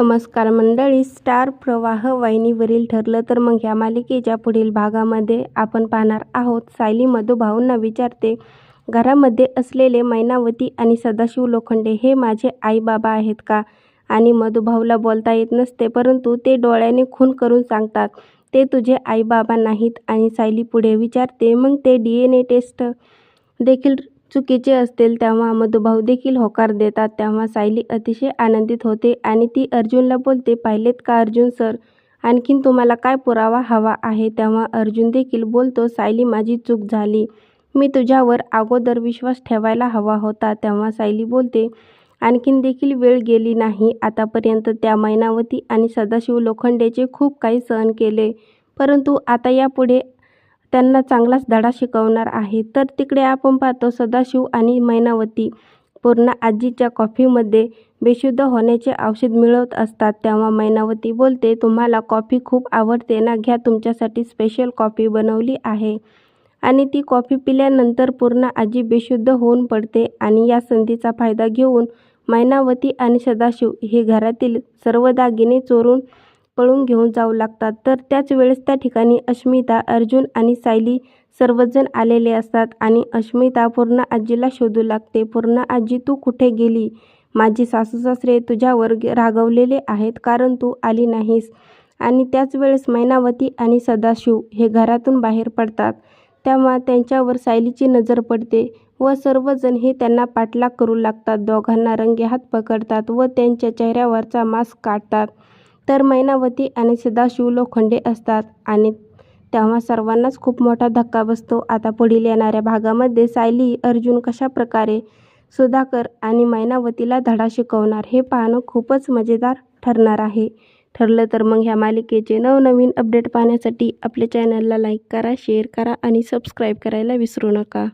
नमस्कार मंडळी स्टार प्रवाह वाहिनीवरील ठरलं तर मग ह्या मालिकेच्या पुढील भागामध्ये आपण पाहणार आहोत. सायली मधुभाऊंना विचारते घरामध्ये असलेले मैनावती आणि सदाशिव लोखंडे हे माझे आईबाबा आहेत का? आणि मधुभाऊला बोलता येत नसते परंतु ते डोळ्याने खून करून सांगतात ते तुझे आईबाबा नाहीत आणि सायली पुढे विचारते मग ते डी एन ए टेस्ट देखील चुकीचे असतील तेव्हा मधुभाऊ देखील होकार देतात. तेव्हा सायली अतिशय आनंदित होते आणि ती अर्जुनला बोलते पाहिलेत का अर्जुन सर? आणखीन तुम्हाला काय पुरावा हवा आहे? तेव्हा अर्जुन देखील बोलतो सायली माझी चूक झाली. मी तुझ्यावर अगोदर विश्वास ठेवायला हवा होता. तेव्हा सायली बोलते आणखीन देखील वेळ गेली नाही. आतापर्यंत त्या मैनावती आणि सदाशिव लोखंडेचे खूप काही सहन केले. परंतु आता यापुढे त्यांना चांगलाच धडा शिकवणार आहे. तर तिकडे आपण पाहतो सदाशिव आणि मैनावती. पूर्ण आजीच्या कॉफीमध्ये बेशुद्ध होण्याचे औषध मिळवत असतात. तेव्हा मैनावती बोलते तुम्हाला कॉफी खूप आवडते ना? घ्या तुमच्यासाठी स्पेशल कॉफी बनवली आहे. आणि ती कॉफी पिल्यानंतर पूर्ण आजी बेशुद्ध होऊन पडते आणि या संधीचा फायदा घेऊन मैनावती आणि सदाशिव हे घरातील सर्व दागिने चोरून पळून घेऊन जाऊ लागतात. तर त्याच वेळेस त्या ठिकाणी अश्मिता अर्जुन आणि सायली सर्वजण आलेले असतात आणि अश्मिता पूर्ण आजीला शोधू लागते. पूर्ण आजी तू कुठे गेली? माझी सासू सासरे तुझ्यावर रागवलेले आहेत कारण तू आली नाहीस. आणि त्याच वेळेस मैनावती आणि सदाशिव हे घरातून बाहेर पडतात. तेव्हा त्यांच्यावर सायलीची नजर पडते व सर्वजण हे त्यांना पाठलाग करू लागतात. दोघांना रंगेहात पकडतात व त्यांच्या चेहऱ्यावरचा मास्क काढतात. तर मैनावती आणि सदाशिव लोखंडे असतात आणि तेव्हा सर्वांनाच खूप मोठा धक्का बसतो. आता पुढील येणाऱ्या भागामध्ये सायली अर्जुन कशा प्रकारे सुधाकर आणि मैनावतीला धडा शिकवणार हे पाहणं खूपच मजेदार ठरणार आहे. ठरलं तर मग ह्या मालिकेचे नवनवीन अपडेट पाहण्यासाठी आपल्या चॅनलला लाईक करा शेअर करा आणि सबस्क्राईब करायला विसरू नका.